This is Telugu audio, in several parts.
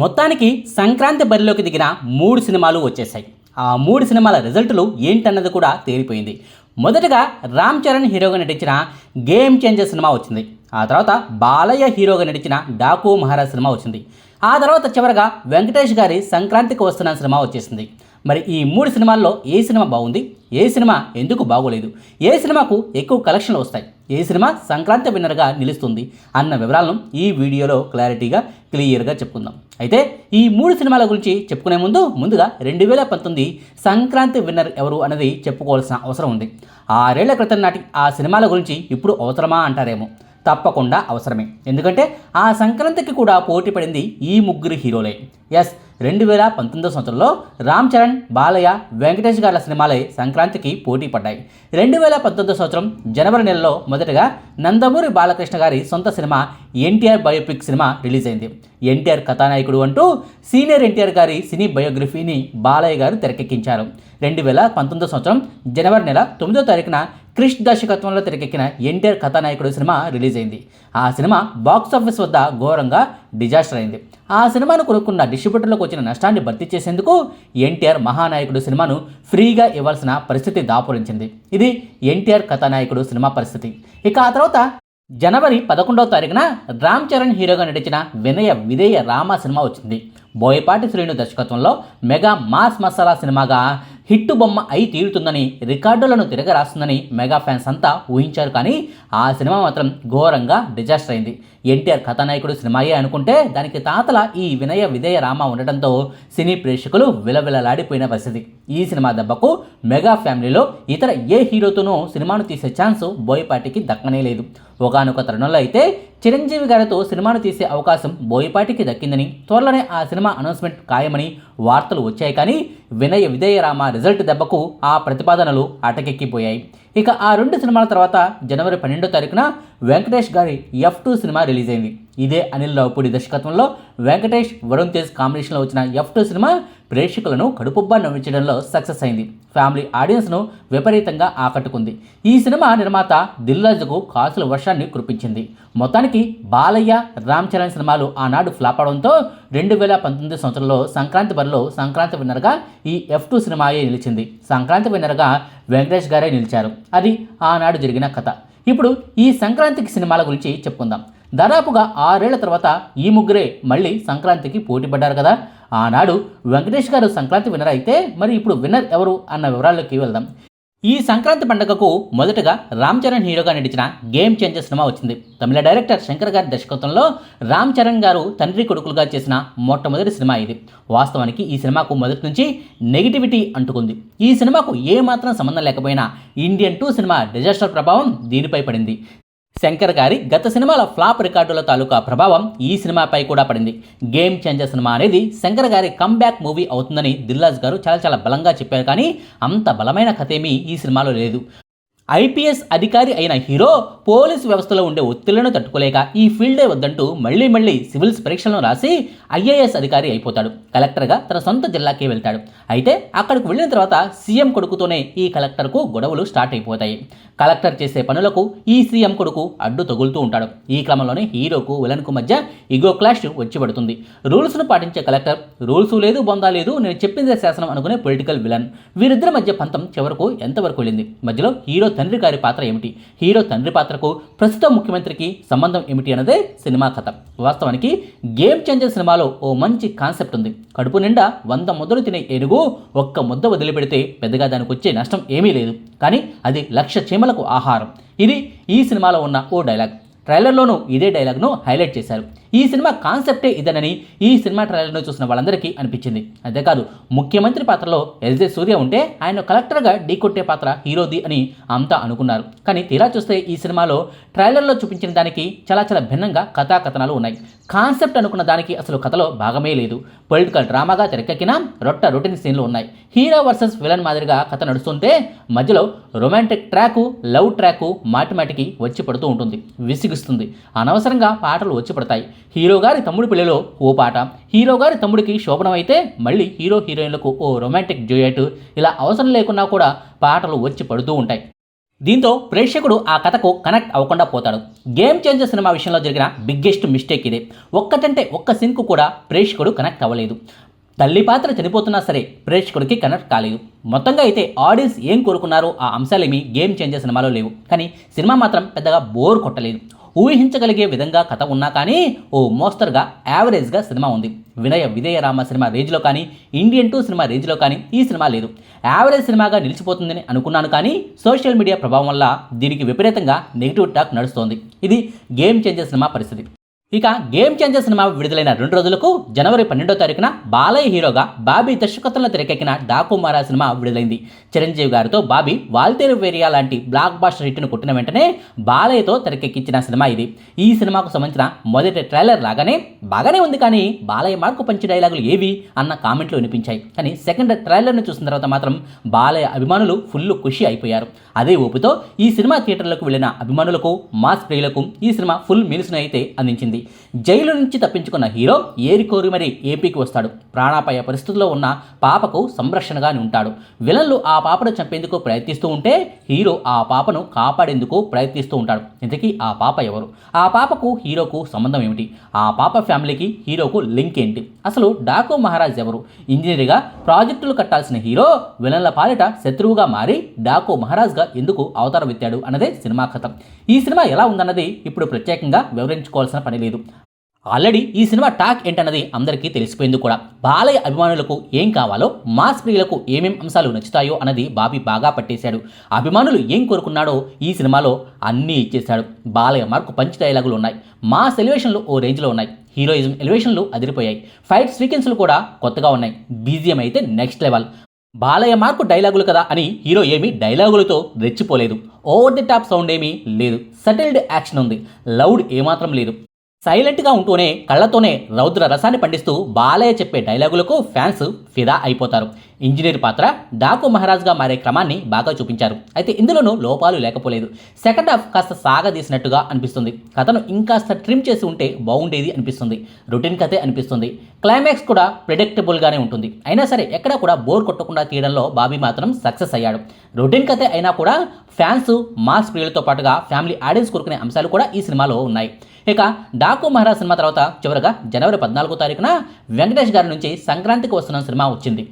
మొత్తానికి సంక్రాంతి బరిలోకి దిగిన మూడు సినిమాలు వచ్చేసాయి ఆ మూడు సినిమాల రిజల్టులు ఏంటన్నది కూడా తేలిపోయింది. మొదటగా రామ్ చరణ్ హీరోగా నటించిన గేమ్ చేంజర్ సినిమా వచ్చింది. ఆ తర్వాత బాలయ్య హీరోగా నటించిన డాకు మహారాజ్ సినిమా వచ్చింది. ఆ తర్వాత చివరగా వెంకటేష్ గారి సంక్రాంతికి వస్తున్న సినిమా వచ్చేసింది. మరి ఈ మూడు సినిమాల్లో ఏ సినిమా బాగుంది? ఏ సినిమా ఎందుకు బాగోలేదు? ఏ సినిమాకు ఎక్కువ కలెక్షన్లు వస్తాయి? ఏ సినిమా సంక్రాంతి విన్నర్గా నిలుస్తుంది? అన్న వివరాలను ఈ వీడియోలో క్లారిటీగా క్లియర్గా చెప్పుకుందాం. అయితే ఈ మూడు సినిమాల గురించి చెప్పుకునే ముందు ముందుగా రెండు వేల పంతొమ్మిది సంక్రాంతి విన్నర్ ఎవరు అనేది చెప్పుకోవాల్సిన అవసరం ఉంది. ఆరేళ్ళ క్రితం నాటి ఆ సినిమాల గురించి ఇప్పుడు అవసరమా అంటారేమో? తప్పకుండా అవసరమే. ఎందుకంటే ఆ సంక్రాంతికి కూడా పోటీ పడింది ఈ ముగ్గురు హీరోలే. ఎస్ రెండు వేల పంతొమ్మిదో సంవత్సరంలో రామ్ చరణ్ బాలయ్య వెంకటేష్ గారి సినిమాలే సంక్రాంతికి పోటీ పడ్డాయి. రెండు వేల పంతొమ్మిదో సంవత్సరం జనవరి నెలలో మొదటగా నందమూరి బాలకృష్ణ గారి సొంత cinema NTR biopic cinema release అయింది. ఎన్టీఆర్ కథానాయకుడు అంటూ సీనియర్ ఎన్టీఆర్ గారి సినీ బయోగ్రఫీని బాలయ్య గారు తెరకెక్కించారు. రెండు వేల పంతొమ్మిదో సంవత్సరం జనవరి నెల తొమ్మిదో తారీఖున క్రిష్ దర్శకత్వంలో తెరకెక్కిన ఎన్టీఆర్ కథానాయకుడు సినిమా రిలీజ్ అయింది ఆ సినిమా బాక్స్ ఆఫీస్ వద్ద ఘోరంగా డిజాస్టర్ అయింది. ఆ సినిమాను కొనుక్కున్న డిస్ట్రిబ్యూటర్లకు వచ్చిన నష్టాన్ని భర్తీ చేసేందుకు ఎన్టీఆర్ మహానాయకుడు సినిమాను ఫ్రీగా ఇవ్వాల్సిన పరిస్థితి దాపురించింది. ఇది ఎన్టీఆర్ కథానాయకుడు సినిమా పరిస్థితి. ఇక ఆ తర్వాత జనవరి పదకొండవ తారీఖున రామ్ చరణ్ హీరోగా నటించిన వినయ విధేయ రామ సినిమా వచ్చింది. బోయపాటి శ్రీను దర్శకత్వంలో మెగా మాస్ మసాలా సినిమాగా హిట్ బొమ్మ అయి తీరుతుందని రికార్డులను తిరగరాస్తుందని మెగా ఫ్యాన్స్ అంతా ఊహించారు కానీ ఆ సినిమా మాత్రం ఘోరంగా డిజాస్టర్ అయింది. ఎన్టీఆర్ కథానాయకుడు సినిమాయే అనుకుంటే దానికి తాతల ఈ వినయ విధేయ రామ ఉండటంతో సినీ ప్రేక్షకులు విలవిలలాడిపోయిన పరిస్థితి. ఈ సినిమా దెబ్బకు మెగా ఫ్యామిలీలో ఇతర ఏ హీరోతోనూ సినిమాను తీసే ఛాన్స్ బోయపాటికి దక్కనే లేదు. ఒకనొక తరుణంలో అయితే చిరంజీవి గారితో సినిమాను తీసే అవకాశం బోయపాటికి దక్కిందని త్వరలోనే ఆ సినిమా అనౌన్స్మెంట్ ఖాయమని వార్తలు వచ్చాయి కానీ వినయ విధేయరామ రిజల్ట్ దెబ్బకు ఆ ప్రతిపాదనలు అటకెక్కిపోయాయి. ఇక ఆ రెండు సినిమాల తర్వాత జనవరి పన్నెండో తారీఖున వెంకటేష్ గారి ఎఫ్ టూ సినిమా రిలీజ్ అయింది ఇదే అనిల్ రావుపూడి దర్శకత్వంలో వెంకటేష్ వరుణ్ తేజ్ కాంబినేషన్లో వచ్చిన ఎఫ్ టూ సినిమా ప్రేక్షకులను కడుపుబ్బా నవ్వించడంలో సక్సెస్ అయింది. ఫ్యామిలీ ఆడియన్స్ను విపరీతంగా ఆకట్టుకుంది. ఈ సినిమా నిర్మాత దిల్రాజుకు కాసుల వర్షాన్ని కురిపించింది. మొత్తానికి బాలయ్య రామ్ చరణ్ సినిమాలు ఆనాడు ఫ్లాప్ అవడంతో రెండు వేల పంతొమ్మిది సంవత్సరంలో సంక్రాంతి బరిలో సంక్రాంతి విన్నర్గా ఈ ఎఫ్ టూ సినిమాయే నిలిచింది. సంక్రాంతి విన్నర్గా వెంకటేష్ గారే నిలిచారు. అది ఆనాడు జరిగిన కథ. ఇప్పుడు ఈ సంక్రాంతికి సినిమాల గురించి చెప్పుకుందాం. దాదాపుగా ఆరేళ్ళ తర్వాత ఈ ముగ్గురే మళ్ళీ సంక్రాంతికి పోటీ పడ్డారు కదా. ఆనాడు వెంకటేష్ గారు సంక్రాంతి విన్నర్ అయితే మరి ఇప్పుడు విన్నర్ ఎవరు అన్న వివరాల్లోకి వెళ్దాం. ఈ సంక్రాంతి పండుగకు మొదటగా రామ్ చరణ్ హీరోగా నటించిన గేమ్ చేంజర్ సినిమా వచ్చింది. తమిళ డైరెక్టర్ శంకర్ గారి దర్శకత్వంలో రామ్ చరణ్ గారు తండ్రి కొడుకులుగా చేసిన మొట్టమొదటి సినిమా ఇది. వాస్తవానికి ఈ సినిమాకు మొదటి నుంచి నెగిటివిటీ అంటుకుంది. ఈ సినిమాకు ఏమాత్రం సంబంధం లేకపోయినా ఇండియన్ టూ సినిమా డిజాస్టర్ ప్రభావం దీనిపై పడింది. శంకర్ గారి గత సినిమాల ఫ్లాప్ రికార్డుల తాలూకా ప్రభావం ఈ సినిమాపై కూడా పడింది. గేమ్ చేంజర్ సినిమా అనేది శంకర్ గారి కమ్బ్యాక్ మూవీ అవుతుందని దిల్రాజ్ గారు చాలా చాలా బలంగా చెప్పారు కానీ అంత బలమైన కథ ఏమీ ఈ సినిమాలో లేదు. ఐపీఎస్ అధికారి అయిన హీరో పోలీసు వ్యవస్థలో ఉండే ఒత్తిళ్ళను తట్టుకోలేక ఈ ఫీల్డే వద్దంటూ మళ్ళీ మళ్ళీ సివిల్స్ పరీక్షలను రాసి ఐఏఎస్ అధికారి అయిపోతాడు. కలెక్టర్గా తన సొంత జిల్లాకే వెళ్తాడు. అయితే అక్కడికి వెళ్ళిన తర్వాత సీఎం కొడుకుతోనే ఈ కలెక్టర్కు గొడవలు స్టార్ట్ అయిపోతాయి. కలెక్టర్ చేసే పనులకు ఈ సీఎం కొడుకు అడ్డు తగులుతూ ఉంటాడు. ఈ క్రమంలోనే హీరోకు విలన్కు మధ్య ఇగో క్లాష్ వచ్చి పడుతుంది. రూల్స్ను పాటించే కలెక్టర్ రూల్స్ లేదు బొందా లేదు నేను చెప్పిందే శాసనం అనుకునే పొలిటికల్ విలన్. వీరిద్దరి మధ్య పంతం చివరకు ఎంతవరకు వెళ్ళింది? మధ్యలో హీరో తండ్రి గారి పాత్ర ఏమిటి? హీరో తండ్రి పాత్రకు ప్రస్తుత ముఖ్యమంత్రికి సంబంధం ఏమిటి అన్నదే సినిమా కథ. వాస్తవానికి గేమ్ చేంజర్ సినిమాలో ఓ మంచి కాన్సెప్ట్ ఉంది. కడుపు నిండా వంద ముద్దలు తినే ఏనుగు ఒక్క ముద్ద వదిలిపెడితే పెద్దగా దానికి వచ్చే నష్టం ఏమీ లేదు. కానీ అది లక్ష చీమలకు ఆహారం. ఇది ఈ సినిమాలో ఉన్న ఓ డైలాగ్. ట్రైలర్లోనూ ఇదే డైలాగ్ను హైలైట్ చేశారు. ఈ సినిమా కాన్సెప్టే ఇదనని ఈ సినిమా ట్రైలర్ను చూసిన వాళ్ళందరికీ అనిపించింది. అంతేకాదు ముఖ్యమంత్రి పాత్రలో ఎల్జే సూర్య ఉంటే ఆయన కలెక్టర్గా ఢీకొట్టే పాత్ర హీరోది అని అంతా అనుకున్నారు. కానీ తీరా చూస్తే ఈ సినిమాలో ట్రైలర్లో చూపించిన దానికి చాలా చాలా భిన్నంగా కథాకథనాలు ఉన్నాయి. కాన్సెప్ట్ అనుకున్న దానికి అసలు కథలో భాగమే లేదు. పొలిటికల్ డ్రామాగా తెరకెక్కిన రొట్ట రొటీన్ సీన్లు ఉన్నాయి. హీరో వర్సెస్ విలన్ మాదిరిగా కథ నడుస్తుంటే మధ్యలో రొమాంటిక్ ట్రాకు లవ్ ట్రాకు మాటిమాటికి వచ్చి పడుతూ ఉంటుంది. విసిగిస్తుంది. అనవసరంగా పాటలు వచ్చి పడతాయి. హీరో గారి తమ్ముడి పెళ్ళిలో ఓ పాట. హీరో గారి తమ్ముడికి శోభనం అయితే మళ్ళీ హీరో హీరోయిన్లకు ఓ రొమాంటిక్ జోయట్ ఇలా అవసరం లేకున్నా కూడా పాటలు వచ్చి పడుతూ ఉంటాయి. దీంతో ప్రేక్షకుడు ఆ కథకు కనెక్ట్ అవ్వకుండా పోతాడు. గేమ్ చేంజర్ సినిమా విషయంలో జరిగిన బిగ్గెస్ట్ మిస్టేక్ ఇదే. ఒక్కటంటే ఒక్క సింక్ కూడా ప్రేక్షకుడు కనెక్ట్ అవ్వలేదు. తల్లి పాత్ర చనిపోతున్నా సరే ప్రేక్షకుడికి కనెక్ట్ కాలేదు. మొత్తంగా అయితే ఆడియన్స్ ఏం కోరుకున్నారో ఆ అంశాలేమి గేమ్ చేంజర్ సినిమాలో లేవు. కానీ సినిమా మాత్రం పెద్దగా బోర్ కొట్టలేదు. ఊహించగలిగే విధంగా కథ ఉన్నా కానీ ఓ మోస్తరుగా యావరేజ్గా సినిమా ఉంది. వినయ విజయరామ సినిమా రేంజ్లో కానీ ఇండియన్ టూ సినిమా రేంజ్లో కానీ ఈ సినిమా లేదు. యావరేజ్ సినిమాగా నిలిచిపోతుందని అనుకున్నాను కానీ సోషల్ మీడియా ప్రభావం వల్ల దీనికి విపరీతంగా నెగిటివ్ టాక్ నడుస్తోంది. ఇది గేమ్ చేంజర్ సినిమా పరిస్థితి. ఇక గేమ్ చేంజర్ సినిమా విడుదలైన రెండు రోజులకు జనవరి పన్నెండో తారీఖున బాలయ్య హీరోగా బాబీ దర్శకత్వంలో తెరకెక్కిన డాకుమారా సినిమా విడుదలైంది. చిరంజీవి గారితో బాబీ వాల్తేరు వేరియా లాంటి బ్లాక్ బాస్టర్ హిట్ను కొట్టిన వెంటనే బాలయ్యతో తెరకెక్కించిన సినిమా ఇది. ఈ సినిమాకు సంబంధించిన మొదటి ట్రైలర్ లాగానే బాగానే ఉంది కానీ బాలయ్య మార్కు పంచి డైలాగులు ఏవి అన్న కామెంట్లు వినిపించాయి. కానీ సెకండ్ ట్రైలర్ను చూసిన తర్వాత మాత్రం బాలయ్య అభిమానులు ఫుల్ ఖుషి అయిపోయారు. అదే ఊపుతో ఈ సినిమా థియేటర్లకు వెళ్ళిన అభిమానులకు మాస్ ప్రియులకు ఈ సినిమా ఫుల్ మీల్స్ను అయితే అందించింది. జైలు నుంచి తప్పించుకున్న హీరో ఏరికోరి మరి ఏపీకి వస్తాడు. ప్రాణాపాయ పరిస్థితుల్లో ఉన్న పాపకు సంరక్షణగానే ఉంటాడు. విలన్లు ఆ పాపను చంపేందుకు ప్రయత్నిస్తూ ఉంటే హీరో ఆ పాపను కాపాడేందుకు ప్రయత్నిస్తూ ఉంటాడు. ఇంతకీ ఆ పాప ఎవరు? ఆ పాపకు హీరోకు సంబంధం ఏమిటి? ఆ పాప ఫ్యామిలీకి హీరోకు లింక్ ఏంటి? అసలు డాకు మహారాజ్ ఎవరు? ఇంజనీర్గా ప్రాజెక్టులు కట్టాల్సిన హీరో విలన్ల పాలిట శత్రువుగా మారి డాకు మహారాజ్గా ఎందుకు అవతారం ఎత్తాడు అన్నదే సినిమా కథ. ఈ సినిమా ఎలా ఉందన్నది ఇప్పుడు ప్రత్యేకంగా వివరించుకోవాల్సిన పని లేదు. ఆల్రెడీ ఈ సినిమా టాక్ ఏంటన్నది అందరికీ తెలిసిపోయింది కూడా. బాలయ్య అభిమానులకు ఏం కావాలో మాస్ ప్రియులకు ఏమేం అంశాలు నచ్చుతాయో అన్నది బాబీ బాగా పట్టేశాడు. అభిమానులు ఏం కోరుకున్నాడో ఈ సినిమాలో అన్నీ ఇచ్చేశాడు. బాలయ్య మార్కు పంచి డైలాగులు ఉన్నాయి. మాస్ ఎలివేషన్లు ఓ రేంజ్లో ఉన్నాయి. హీరోయిజం ఎలివేషన్లు అదిరిపోయాయి. ఫైట్ సీక్వెన్స్లు కూడా కొత్తగా ఉన్నాయి. బీజియం అయితే నెక్స్ట్ లెవెల్. బాలయ్య మార్కు డైలాగులు కదా అని హీరో ఏమీ డైలాగులతో రెచ్చిపోలేదు. ఓవర్ ది టాప్ సౌండ్ ఏమీ లేదు. సెటిల్డ్ యాక్షన్ ఉంది. లౌడ్ ఏమాత్రం లేదు. సైలెంట్గా ఉంటూనే కళ్ళతోనే రౌద్ర రసాన్ని పండిస్తూ బాలయ్య చెప్పే డైలాగులకు ఫ్యాన్స్ ఫిదా అయిపోతారు. ఇంజనీర్ పాత్ర డాకు మహారాజ్గా మారే క్రమాన్ని బాగా చూపించారు. అయితే ఇందులోనూ లోపాలు లేకపోలేదు. సెకండ్ హాఫ్ కాస్త సాగదీసినట్టుగా అనిపిస్తుంది. కథను ఇంకాస్త ట్రిమ్ చేసి ఉంటే బాగుండేది అనిపిస్తుంది. రొటీన్ కథే అనిపిస్తుంది. క్లైమాక్స్ కూడా ప్రిడిక్టబుల్గానే ఉంటుంది. అయినా సరే ఎక్కడా కూడా బోర్ కొట్టకుండా తీయడంలో బాబీ మాత్రం సక్సెస్ అయ్యాడు. రొటీన్ కథే అయినా కూడా ఫ్యాన్స్ మాస్ ప్రియులతో పాటుగా ఫ్యామిలీ ఆడియన్స్ కోరుకునే అంశాలు కూడా ఈ సినిమాలో ఉన్నాయి. ఇక డాకు మహారాజ్ సినిమా తర్వాత చివరగా జనవరి పద్నాలుగో తారీఖున వెంకటేష్ గారి నుంచి సంక్రాంతికి వస్తున్న సినిమా వచ్చింది.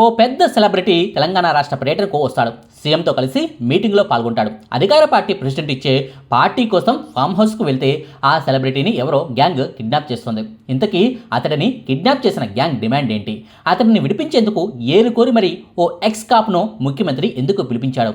ఓ పెద్ద సెలబ్రిటీ తెలంగాణ రాష్ట్ర పర్యటనకు వస్తాడు. సీఎంతో కలిసి మీటింగ్లో పాల్గొంటాడు. అధికార పార్టీ ప్రెసిడెంట్ ఇచ్చే పార్టీ కోసం ఫామ్ హౌస్కు వెళ్తే ఆ సెలబ్రిటీని ఎవరో గ్యాంగ్ కిడ్నాప్ చేస్తుంది. ఇంతకీ అతడిని కిడ్నాప్ చేసిన గ్యాంగ్ డిమాండ్ ఏంటి? అతడిని విడిపించేందుకు ఏరుకోరి మరి ఓ ఎక్స్ కాప్ను ముఖ్యమంత్రి ఎందుకు పిలిపించాడు?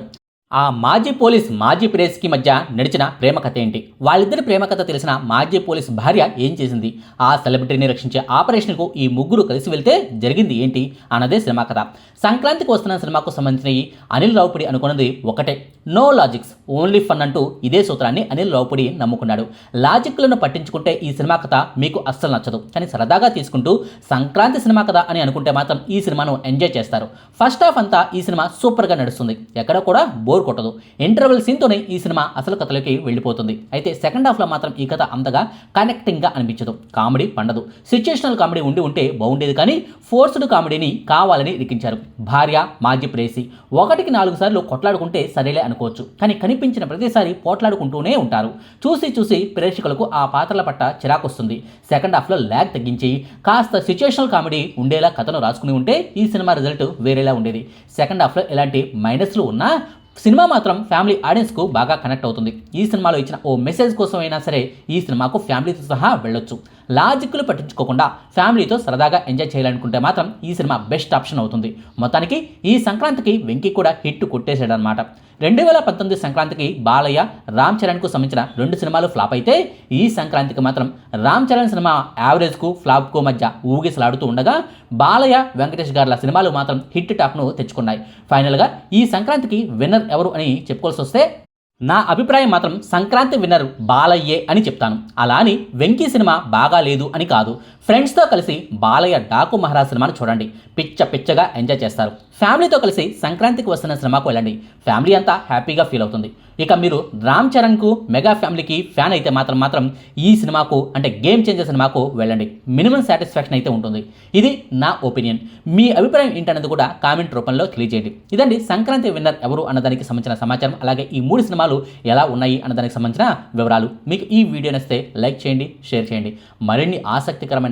ఆ మాజీ పోలీస్ మాజీ ప్రేస్కి మధ్య నడిచిన ప్రేమ కథ ఏంటి? వాళ్ళిద్దరి ప్రేమ కథ తెలిసిన మాజీ పోలీస్ భార్య ఏం చేసింది? ఆ సెలబ్రిటీని రక్షించే ఆపరేషన్కు ఈ ముగ్గురు కలిసి వెళ్తే జరిగింది ఏంటి? అన్నదే సినిమా కథ. సంక్రాంతికి వస్తున్న సినిమాకు సంబంధించిన అనిల్ రావుపడి అనుకున్నది ఒకటే. నో లాజిక్స్ ఓన్లీ ఫన్ అంటూ ఇదే సూత్రాన్ని అనిల్ రావుపూడి నమ్ముకున్నాడు. లాజిక్లను పట్టించుకుంటే ఈ సినిమా కథ మీకు అస్సలు నచ్చదు. కానీ సరదాగా తీసుకుంటూ సంక్రాంతి సినిమా కథ అని అనుకుంటే మాత్రం ఈ సినిమాను ఎంజాయ్ చేస్తారు. ఫస్ట్ హాఫ్ అంతా ఈ సినిమా సూపర్గా నడుస్తుంది. ఎక్కడ కూడా బోర్ కొట్టదు. ఇంటర్వెల్ సీన్తోనే ఈ సినిమా అసలు కథలోకి వెళ్ళిపోతుంది. అయితే సెకండ్ హాఫ్లో మాత్రం ఈ కథ అంతగా కనెక్టింగ్గా అనిపించదు. కామెడీ పండదు. సిచ్యుయేషనల్ కామెడీ ఉండి ఉంటే బాగుండేది కానీ ఫోర్స్డ్ కామెడీని కావాలని లిఖించారు భార్య మాజీ ప్రేసి. ఒకటికి నాలుగు సార్లు కొట్లాడుకుంటే సరేలే అనుకోవచ్చు. కానీ కనిపించిన ప్రతిసారి పోట్లాడుకుంటూనే ఉంటారు. చూసి చూసి ప్రేక్షకులకు ఆ పాత్రల పట్ల చిరాకొస్తుంది. సెకండ్ హాఫ్లో ల్యాగ్ తగ్గించి కాస్త సిచ్యుయేషనల్ కామెడీ ఉండేలా కథను రాసుకుని ఉంటే ఈ సినిమా రిజల్ట్ వేరేలా ఉండేది. సెకండ్ హాఫ్లో ఎలాంటి మైనస్లు ఉన్నా సినిమా మాత్రం ఫ్యామిలీ ఆడియన్స్కు బాగా కనెక్ట్ అవుతుంది. ఈ సినిమాలో ఇచ్చిన ఓ మెసేజ్ కోసం అయినా సరే ఈ సినిమాకు ఫ్యామిలీతో సహా వెళ్ళొచ్చు. లాజిక్లు పట్టించుకోకుండా ఫ్యామిలీతో సరదాగా ఎంజాయ్ చేయాలనుకుంటే మాత్రం ఈ సినిమా బెస్ట్ ఆప్షన్ అవుతుంది. మొత్తానికి ఈ సంక్రాంతికి వెంకీ కూడా హిట్ కొట్టేశాడనమాట రెండు వేల పంతొమ్మిది సంక్రాంతికి బాలయ్య రామ్ చరణ్కు సంబంధించిన రెండు సినిమాలు ఫ్లాప్ అయితే ఈ సంక్రాంతికి మాత్రం రామ్ చరణ్ సినిమా యావరేజ్కు ఫ్లాప్కు మధ్య ఊగిసలాడుతూ ఉండగా బాలయ్య వెంకటేష్ గార్ల సినిమాలు మాత్రం హిట్ టాక్ను తెచ్చుకున్నాయి. ఫైనల్గా ఈ సంక్రాంతికి విన్నర్ ఎవరు అని చెప్పుకోవాల్సి వస్తే నా అభిప్రాయం మాత్రం సంక్రాంతి విన్నర్ బాలయ్యే అని చెప్తాను. అలా అని వెంకీ సినిమా బాగా లేదు అని కాదు. ఫ్రెండ్స్తో కలిసి బాలయ్య డాకు మహారాజ్ సినిమాను చూడండి. పిచ్చ పిచ్చగా ఎంజాయ్ చేస్తారు. ఫ్యామిలీతో కలిసి సంక్రాంతికి వస్తున్న సినిమాకు వెళ్ళండి. ఫ్యామిలీ అంతా హ్యాపీగా ఫీల్ అవుతుంది. ఇక మీరు రామ్ చరణ్కు మెగా ఫ్యామిలీకి ఫ్యాన్ అయితే మాత్రం మాత్రం ఈ సినిమాకు అంటే గేమ్ చేంజర్ సినిమాకు వెళ్ళండి. మినిమం సాటిస్ఫాక్షన్ అయితే ఉంటుంది. ఇది నా ఒపీనియన్ మీ అభిప్రాయం ఏంటన్నది కూడా కామెంట్ రూపంలో తెలియజేయండి. ఇదండి సంక్రాంతి విన్నర్ ఎవరు అన్నదానికి సంబంధించిన సమాచారం. అలాగే ఈ మూడు సినిమాలు ఎలా ఉన్నాయి అన్నదానికి సంబంధించిన వివరాలు. మీకు ఈ వీడియో నచ్చితే లైక్ చేయండి షేర్ చేయండి. మరిన్ని ఆసక్తికరమైన